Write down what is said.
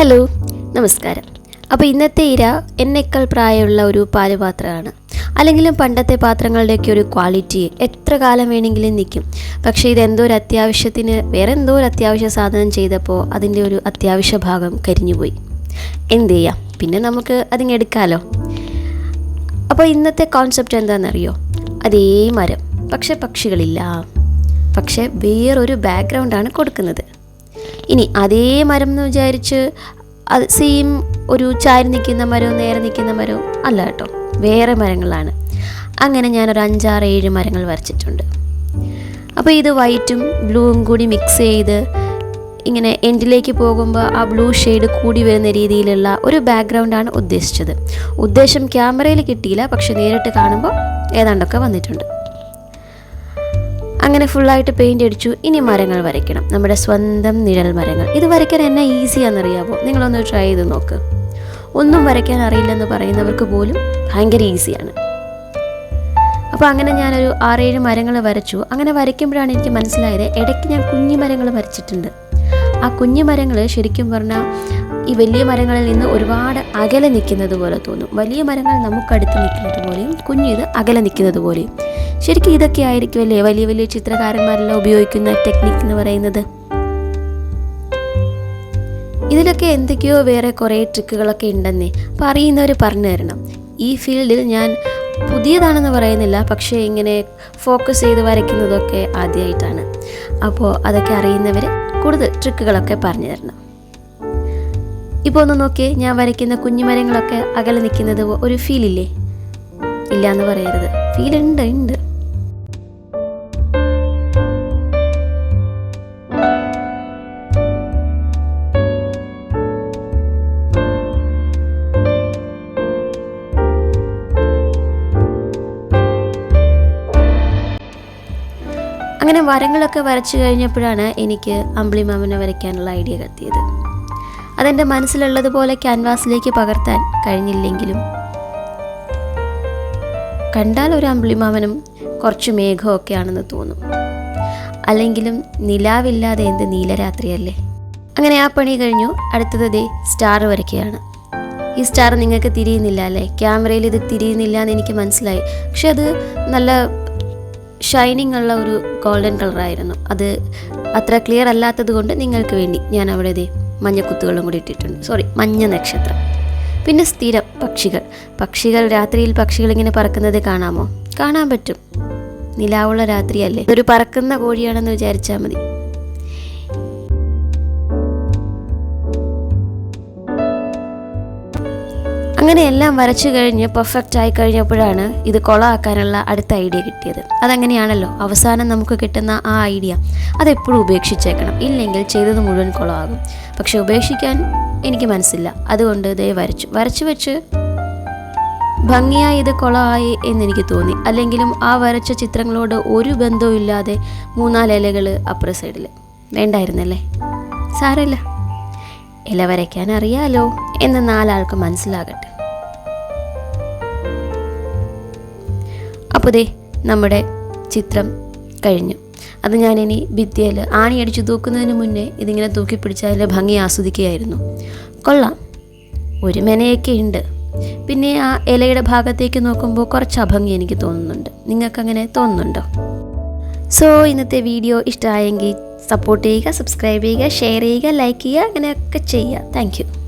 Hello നമസ്കാരം. അപ്പോൾ ഇന്നത്തെ ഇര എന്നേക്കാൾ പ്രായമുള്ള ഒരു പാലുപാത്രമാണ്. അല്ലെങ്കിലും പണ്ടത്തെ പാത്രങ്ങളുടെയൊക്കെ ഒരു ക്വാളിറ്റി എത്ര കാലം വേണമെങ്കിലും നിൽക്കും. പക്ഷേ ഇതെന്തോ ഒരു അത്യാവശ്യത്തിന് വേറെ എന്തോ ഒരു അത്യാവശ്യ സാധനം ചെയ്തപ്പോൾ അതിന്റെ ഒരു അത്യാവശ്യ ഭാഗം കരിഞ്ഞുപോയി. എന്ത് ചെയ്യാം? പിന്നെ നമുക്ക് അതിങ്ങ് എടുക്കാമല്ലോ അപ്പോൾ ഇന്നത്തെ കോൺസെപ്റ്റ് എന്താണെന്നറിയോ? അതേ മരം. പക്ഷെ പക്ഷികളില്ല. പക്ഷേ വേറൊരു ബാക്ക്ഗ്രൗണ്ടാണ് കൊടുക്കുന്നത്. ഇനി അതേ മരം എന്ന് വിചാരിച്ച് അത് സെയിം ഒരു ചാരി നിൽക്കുന്ന മരവും നേരെ നിൽക്കുന്ന മരവും അല്ല കേട്ടോ. വേറെ മരങ്ങളാണ്. അങ്ങനെ ഞാനൊരു അഞ്ചാറ് ഏഴ് മരങ്ങൾ വരച്ചിട്ടുണ്ട്. അപ്പോൾ ഇത് വൈറ്റും ബ്ലൂവും കൂടി മിക്സ് ചെയ്ത് ഇങ്ങനെ എൻഡിലേക്ക് പോകുമ്പോൾ ആ ബ്ലൂ ഷെയ്ഡ് കൂടി വരുന്ന രീതിയിലുള്ള ഒരു ബാക്ക്ഗ്രൗണ്ടാണ് ഉദ്ദേശിച്ചത്. ഉദ്ദേശം ക്യാമറയിൽ കിട്ടിയില്ല പക്ഷെ നേരിട്ട് കാണുമ്പോൾ ഏതാണ്ടൊക്കെ വന്നിട്ടുണ്ട്. അങ്ങനെ ഫുള്ളായിട്ട് പെയിന്റ് അടിച്ചു. ഇനി മരങ്ങൾ വരയ്ക്കണം. നമ്മുടെ സ്വന്തം നിഴൽ മരങ്ങൾ. ഇത് വരയ്ക്കാൻ എന്നാ ഈസിയാണെന്നറിയാമോ നിങ്ങളൊന്ന് ട്രൈ ചെയ്ത് നോക്ക്. ഒന്നും വരയ്ക്കാൻ അറിയില്ലെന്ന് പറയുന്നവർക്ക് പോലും ഭയങ്കര ഈസിയാണ് അപ്പോൾ അങ്ങനെ ഞാനൊരു ആറേഴ് മരങ്ങൾ വരച്ചു. അങ്ങനെ വരയ്ക്കുമ്പോഴാണ് എനിക്ക് മനസ്സിലായത് ഇടയ്ക്ക് ഞാൻ കുഞ്ഞു മരങ്ങൾ വരച്ചിട്ടുണ്ട്. ആ കുഞ്ഞു മരങ്ങൾ ശരിക്കും പറഞ്ഞാൽ ഈ വലിയ മരങ്ങളിൽ നിന്ന് ഒരുപാട് അകലെ നിൽക്കുന്നത് പോലെ തോന്നും. വലിയ മരങ്ങൾ നമുക്കടുത്ത് നിൽക്കുന്നത് പോലെയും കുഞ്ഞു ഇത് അകലെ നിൽക്കുന്നത് പോലെയും. ശരിക്കും ഇതൊക്കെ ആയിരിക്കുമല്ലേ വലിയ വലിയ ചിത്രകാരന്മാരെല്ലാം ഉപയോഗിക്കുന്ന ടെക്നിക്ക് എന്ന് പറയുന്നത്? ഇതിലൊക്കെ എന്തൊക്കെയോ വേറെ കുറേ ട്രിക്കുകളൊക്കെ ഉണ്ടെന്നേ. അപ്പോൾ അറിയുന്നവർ പറഞ്ഞു തരണം. ഈ ഫീൽഡിൽ ഞാൻ പുതിയതാണെന്ന് പറയുന്നില്ല പക്ഷേ ഇങ്ങനെ ഫോക്കസ് ചെയ്ത് വരയ്ക്കുന്നതൊക്കെ ആദ്യമായിട്ടാണ് അപ്പോൾ അതൊക്കെ അറിയുന്നവർ കൂടുതൽ ട്രിക്കുകളൊക്കെ പറഞ്ഞു തരണം. ഇപ്പോൾ ഒന്ന് നോക്കിയേ ഞാൻ വരയ്ക്കുന്ന കുഞ്ഞുമരങ്ങളൊക്കെ അകലെ നിൽക്കുന്നത് ഒരു ഫീലില്ലേ ഇല്ല? എന്ന് പറയരുത്. ഫീൽ ഉണ്ട് ഉണ്ട്. അങ്ങനെ വരങ്ങളൊക്കെ വരച്ചു കഴിഞ്ഞപ്പോഴാണ് എനിക്ക് അമ്പിളി മാമനെ വരയ്ക്കാനുള്ള ഐഡിയ കത്തിയത്. അതെന്റെ മനസ്സിലുള്ളതുപോലെ ക്യാൻവാസിലേക്ക് പകർത്താൻ കഴിഞ്ഞില്ലെങ്കിലും കണ്ടാൽ ഒരു അമ്പിളിമാമനും കുറച്ച് മേഘമൊക്കെയാണെന്ന് തോന്നും. അല്ലെങ്കിലും നിലാവില്ലാതെ എന്ത് നീലരാത്രിയല്ലേ? അങ്ങനെ ആ പണി കഴിഞ്ഞു. അടുത്തത് ദേ സ്റ്റാർ വരയ്ക്കുകയാണ് ഈ സ്റ്റാർ നിങ്ങൾക്ക് തിരിയുന്നില്ല അല്ലേ? ക്യാമറയിൽ ഇത് തിരിയുന്നില്ല എന്ന് എനിക്ക് മനസ്സിലായി. പക്ഷെ അത് നല്ല ഷൈനിങ് ഉള്ള ഒരു ഗോൾഡൻ കളറായിരുന്നു. അത് അത്ര ക്ലിയർ അല്ലാത്തത് കൊണ്ട് നിങ്ങൾക്ക് വേണ്ടി ഞാൻ അവിടെ ഇതേ മഞ്ഞക്കുത്തുകളും കൂടി ഇട്ടിട്ടുണ്ട്. സോറി മഞ്ഞ നക്ഷത്രം. പിന്നെ സ്ഥിരം പക്ഷികൾ. പക്ഷികൾ രാത്രിയിൽ പക്ഷികൾ ഇങ്ങനെ പറക്കുന്നത് കാണാമോ? കാണാൻ പറ്റും. നിലാവുള്ള രാത്രിയല്ലേ? ഒരു പറക്കുന്ന കോഴിയാണെന്ന് വിചാരിച്ചാൽ മതി. അങ്ങനെ എല്ലാം വരച്ചു കഴിഞ്ഞ് പെർഫെക്റ്റ് ആയി കഴിഞ്ഞപ്പോഴാണ് ഇത് കൊളാക്കാനുള്ള അടുത്ത ഐഡിയ കിട്ടിയത്. അതങ്ങനെയാണല്ലോ അവസാനം നമുക്ക് കിട്ടുന്ന ആ ഐഡിയ അതെപ്പോഴും ഉപേക്ഷിച്ചേക്കണം. ഇല്ലെങ്കിൽ ചെയ്തത് മുഴുവൻ കുളമാകും പക്ഷെ ഉപേക്ഷിക്കാൻ എനിക്ക് മനസ്സില്ല. അതുകൊണ്ട് ഇതേ വരച്ചു. വരച്ചു വെച്ച് ഭംഗിയായി ഇത് കുളമായി എന്നെനിക്ക് തോന്നി. അല്ലെങ്കിലും ആ വരച്ച ചിത്രങ്ങളോട് ഒരു ബന്ധവും ഇല്ലാതെ മൂന്നാൽ ഇലകൾ അപ്പുറ സൈഡിൽ വേണ്ടായിരുന്നല്ലേ? സാരമില്ല. ഇല വരയ്ക്കാൻ അറിയാലോ എന്ന് നാലാൾക്ക് മനസ്സിലാകട്ടെ. അപ്പോൾ ദേ നമ്മുടെ ചിത്രം കഴിഞ്ഞു. അത് ഞാനിനി ഭിത്തിയിൽ ആണി അടിച്ചു തൂക്കുന്നതിന് മുന്നേ ഇതിങ്ങനെ തൂക്കി പിടിച്ച് അതിന്റെ ഭംഗി ആസ്വദിക്കുകയായിരുന്നു. കൊള്ളാം. ഒരു മെനയൊക്കെ ഉണ്ട്. പിന്നെ ആ ഇലയുടെ ഭാഗത്തേക്ക് നോക്കുമ്പോൾ കുറച്ച് അഭംഗി എനിക്ക് തോന്നുന്നുണ്ട്. നിങ്ങൾക്കങ്ങനെ തോന്നുന്നുണ്ടോ? സോ ഇന്നത്തെ വീഡിയോ ഇഷ്ടമായെങ്കിൽ സപ്പോർട്ട് ചെയ്യുക സബ്സ്ക്രൈബ് ചെയ്യുക ഷെയർ ചെയ്യുക ലൈക്ക് ചെയ്യുക അങ്ങനെയൊക്കെ ചെയ്യുക. താങ്ക്